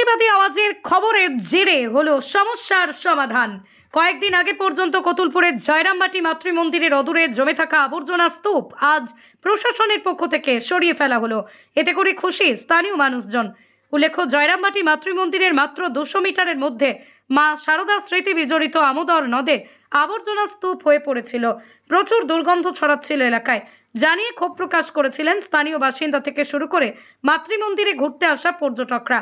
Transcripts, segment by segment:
প্রতিবাদী আওয়াজের খবরের জেরে হলো সমস্যার সমাধান। কয়েকদিন আগে পর্যন্ত কতুলপুরের জয়রামবাটি মাতৃমন্দিরের অদূরে জমে থাকা আবর্জনা স্তূপ আজ প্রশাসনের পক্ষ থেকে সরিয়ে ফেলা হলো। এতে করে খুশি স্থানীয় মানুষজন। উল্লেখ্য, জয়রামবাটি মাতৃমন্দিরের মাত্র দুশো মিটারের মধ্যে মা শারদা স্মৃতি বিজড়িত আমোদর নদে আবর্জনা স্তূপ হয়ে পড়েছিল। প্রচুর দুর্গন্ধ ছড়াচ্ছিল এলাকায়। জানিয়ে ক্ষোভ প্রকাশ করেছিলেন স্থানীয় বাসিন্দা থেকে শুরু করে মাতৃমন্দিরে ঘুরতে আসা পর্যটকরা।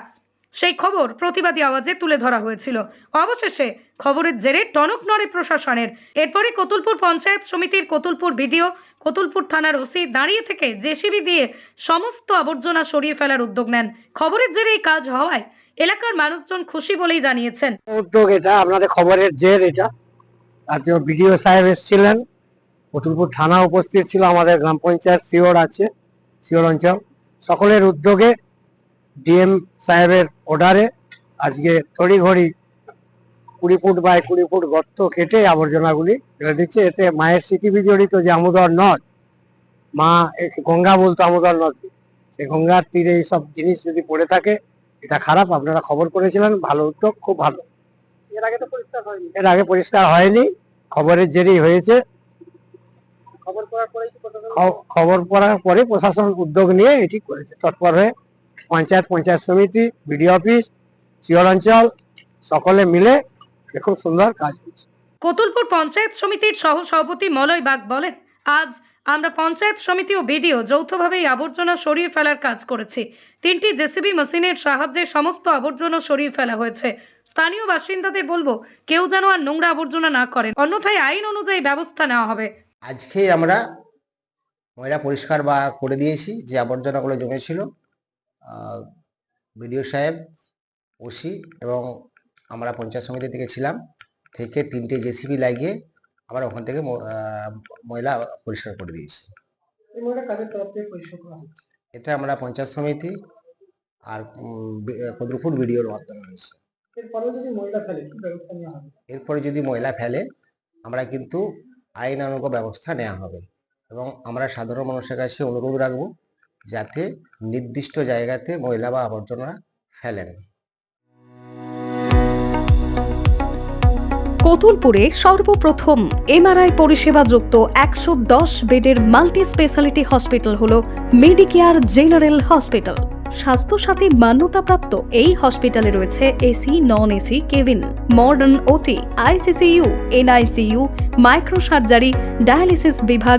সেই খবর প্রতিবাদী আওয়াজে তুলে ধরা হয়েছিল। অবশেষে খবরের জেরে টনক নড়ে প্রশাসনের। এরপরে কতুলপুর পঞ্চায়েত সমিতির কতুলপুর বিডিও, কতুলপুর থানার ওসি দাঁড়িয়ে থেকে জেসিবি দিয়ে সমস্ত আবর্জনা সরিয়ে ফেলার উদ্যোগ নেন। খবরের জেরে এই কাজ হওয়ায় এলাকার মানুষজন খুশি বলেই জানিয়েছেন। উদ্যোগ এটা, আপনাদের খবরের জের এটা। জন্য বিডিও সাহেব এসেছিলেন। কতুলপুর থানা উপস্থিত ছিল, আমাদের গ্রাম পঞ্চায়েত শিওর আছে শিওর অঞ্চল। সকলের উদ্যোগে ডিএম সাহেবের অর্ডারে আজকে তড়িঘড়ি কুড়ি ফুট বাই কুড়ি ফুট গর্ত কেটে আবর্জনাগুলি ফেলে দিচ্ছে। এতে মায়ের স্মৃতি বিজড়িত যে আমোদর নদ মা গঙ্গা বলতো আমোদর নদ সেই গঙ্গার তীরে এই সব জিনিস যদি পড়ে থাকে এটা খারাপ আপনারা খবর করেছিলেন ভালো উদ্যোগ খুব ভালো। এর আগে তো পরিষ্কার হয়নি। এর আগে পরিষ্কার হয়নি খবরের জেরেই হয়েছে। খবর পড়ার পরে প্রশাসন উদ্যোগ নিয়ে এটি করেছে তৎপর হয়ে পঞ্চায়েত পঞ্চায়েত সমিতি বিডিও অফিস শিওর অঞ্চল সকলে মিলে খুব সুন্দর কাজ হয়েছে কতুলপুর পঞ্চায়েত সমিতির সহ সভাপতি মলয় বাগ বলেন আজ আমরা পঞ্চায়েত সমিতি ও বিডিও যৌথভাবে এই আবর্জনা সরিয়ে ফেলার কাজ করেছি। তিনটি জেসিবি মেশিনের সাহায্যে সমস্ত আবর্জনা সরিয়ে ফেলা হয়েছে। স্থানীয় বাসিন্দাদের বলব কেউ যেন আর নোংরা আবর্জনা না করেন। অন্যথায় আইন অনুযায়ী ব্যবস্থা নেওয়া হবে। আজকে আমরা ময়লা পরিষ্কার বা করে দিয়েছি যে আবর্জনাগুলো জমেছিল বিডিও সাহেব ওসি এবং আমরা পঞ্চায়েত সমিতি থেকে ছিলাম থেকে তিনটে জেসিবি লাগিয়ে আমরা ওখান থেকে ময়লা পরিষ্কার করে দিয়েছি। এটা আমরা পঞ্চায়েত সমিতি আর কদ্রপুর বিডিওর মাধ্যমে হয়েছে। এরপরে যদি ময়লা ফেলে আমরা কিন্তু আইনানুগ ব্যবস্থা নেওয়া হবে এবং আমরা সাধারণ মানুষের কাছে অনুরোধ রাখব যাতে নির্দিষ্ট জায়গাতে ময়লা বা আবর্জনা ফেলেন কতুলপুরে সর্বপ্রথম এমআরআই পরিষেবা যুক্ত একশো দশ বেডের মাল্টি স্পেশালিটি হসপিটাল হল মেডিকেয়ার জেনারেল হসপিটাল। স্বাস্থ্যসাথী মান্যতাপ্রাপ্ত এই হসপিটালে রয়েছে AC non AC cabin, modern OT, ICCU, NICU micro surgery dialysis বিভাগ